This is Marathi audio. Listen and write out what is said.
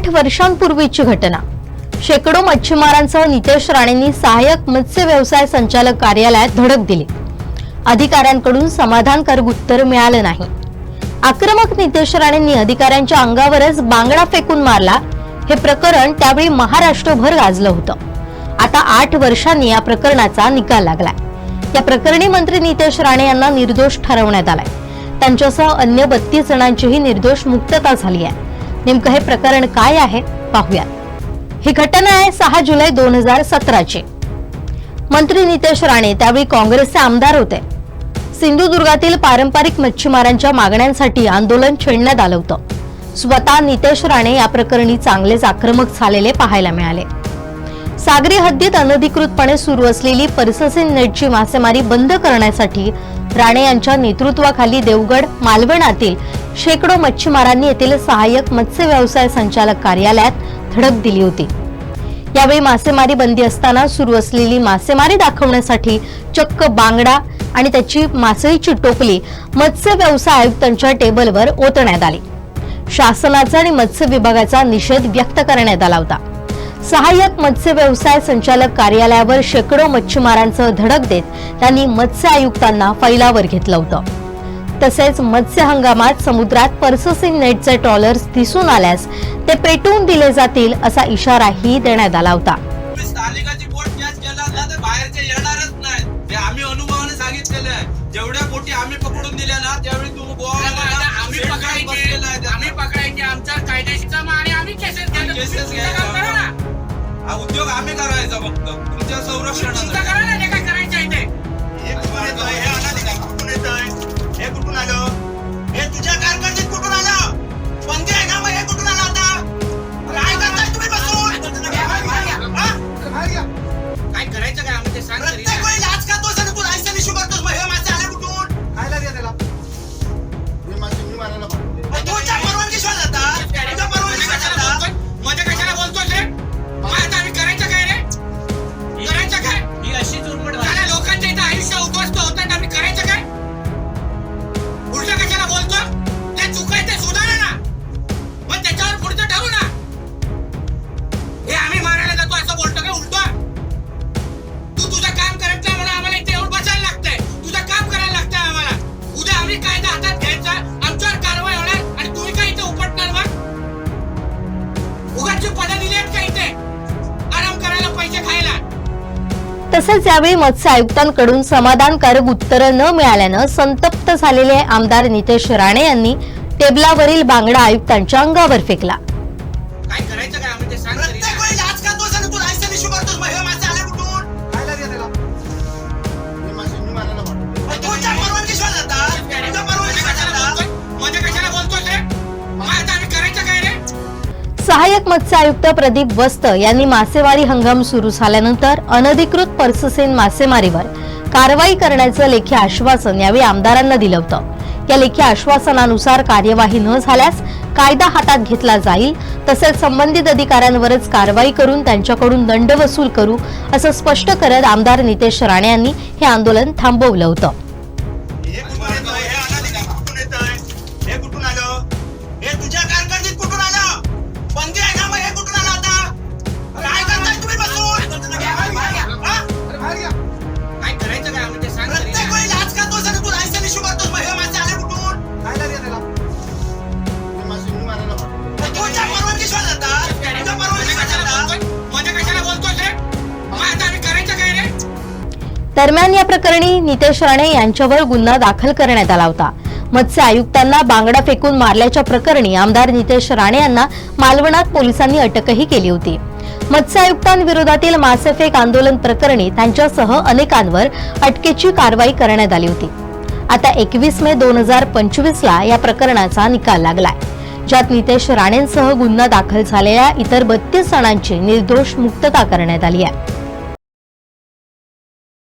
आठ वर्षांपूर्वीची घटना. शेकडो मच्छीमारांसह नितेश राणेंनी सहाय्यक मत्स्य व्यवसाय संचालक कार्यालयात धडक दिली. अधिकाऱ्यांकडून समाधानकारक उत्तर मिळालं नाही. आक्रमक नितेश राणेंनी अधिकाऱ्यांच्या अंगावरच बांगडा फेकून मारला हे प्रकरण त्यावेळी महाराष्ट्रभर गाजलं होतं. आता आठ वर्षांनी या प्रकरणाचा निकाल लागलाय. या प्रकरणी मंत्री नितेश राणे यांना निर्दोष ठरवण्यात आलाय. त्यांच्यासह अन्य बत्तीस जणांचीही निर्दोष मुक्तता झाली आहे. नेमकं हे प्रकरण काय आहे पाहूया. ही घटना आहे सहा जुलै दोन हजार सतराची. मंत्री नितेश राणे त्यावेळी काँग्रेसचे आमदार होते. सिंधुदुर्गातील पारंपरिक मच्छीमारांच्या मागण्यांसाठी आंदोलन छेडण्यात आलं होतं. स्वतः नितेश राणे या प्रकरणी चांगलेच आक्रमक झालेले पाहायला मिळाले. सागरी हद्दीत अनधिकृतपणे सुरू असलेली पर्ससिन नेटची मासेमारी बंद करण्यासाठी राणे यांच्या नेतृत्वाखाली देवगड मालवणातील शेकडो मच्छीमारांनी येथील सहाय्यक मत्स्य व्यवसाय संचालक कार्यालयात धडक दिली होती. यावेळी मासेमारी बंदी असताना सुरू असलेली मासेमारी दाखवण्यासाठी चक्क बांगडा आणि त्याची मासळीची टोपली मत्स्य व्यवसाय आयुक्तांच्या टेबलवर ओतण्यात आली. शासनाचा आणि मत्स्य विभागाचा निषेध व्यक्त करण्यात आला होता. सहाय्यक मत्स्य व्यवसाय संचालक कार्यालयावर शेकडो मच्छीमारांसह धडक देत त्यांनी मत्स्य आयुक्तांना फैलावर घेतलं होतं. तसेच मत्स्य हंगामात समुद्रात पर्ससिंग नेटचे ट्रॉलर्स दिसून आल्यास ते पेटवून दिले जातील असा इशाराही देण्यात आला होता. जेवढ्या बोटी आम्ही पकडून दिल्या ना त्यावेळी undang-undang. Kita seorang syarana. तसंच यावेळी मत्स्य आयुक्तांकडून समाधानकारक उत्तरं न मिळाल्यानं संतप्त झालेले आमदार नितेश राणे यांनी टेबलावरील बांगडा आयुक्तांच्या अंगावर फेकला. काय करायचं काय सहाय्यक मत्स्य आयुक्त प्रदीप वस्त यांनी मासेमारी हंगाम सुरू झाल्यानंतर अनधिकृत पर्ससेन मासेमारीवर कारवाई करण्याचं लेखी आश्वासन यावेळी आमदारांना दिलं होतं. या लेखी आश्वासनानुसार कार्यवाही न झाल्यास कायदा हातात घेतला जाईल तसेच संबंधित अधिकाऱ्यांवरच कारवाई करून त्यांच्याकडून दंड वसूल करू असं स्पष्ट करत आमदार नितेश राणे यांनी हे आंदोलन थांबवलं होतं. दरम्यान या प्रकरणी नितेश राणे यांच्यावर गुन्हा दाखल करण्यात आला होता. मत्स्य आयुक्तांना बांगडा फेकून मारल्याच्या प्रकरणी आमदार नितेश राणे यांना मालवणात पोलिसांनी अटकही केली होती. मत्स्य आयुक्तांविरोधातील मासेफेक आंदोलन प्रकरणी त्यांच्यासह अनेकांवर अटकेची कारवाई करण्यात आली होती. आता एकवीस मे दोन हजार पंचवीस ला या प्रकरणाचा निकाल लागलाय. ज्यात नितेश राणेंसह गुन्हा दाखल झालेल्या इतर बत्तीस जणांची निर्दोष मुक्तता करण्यात आली आहे.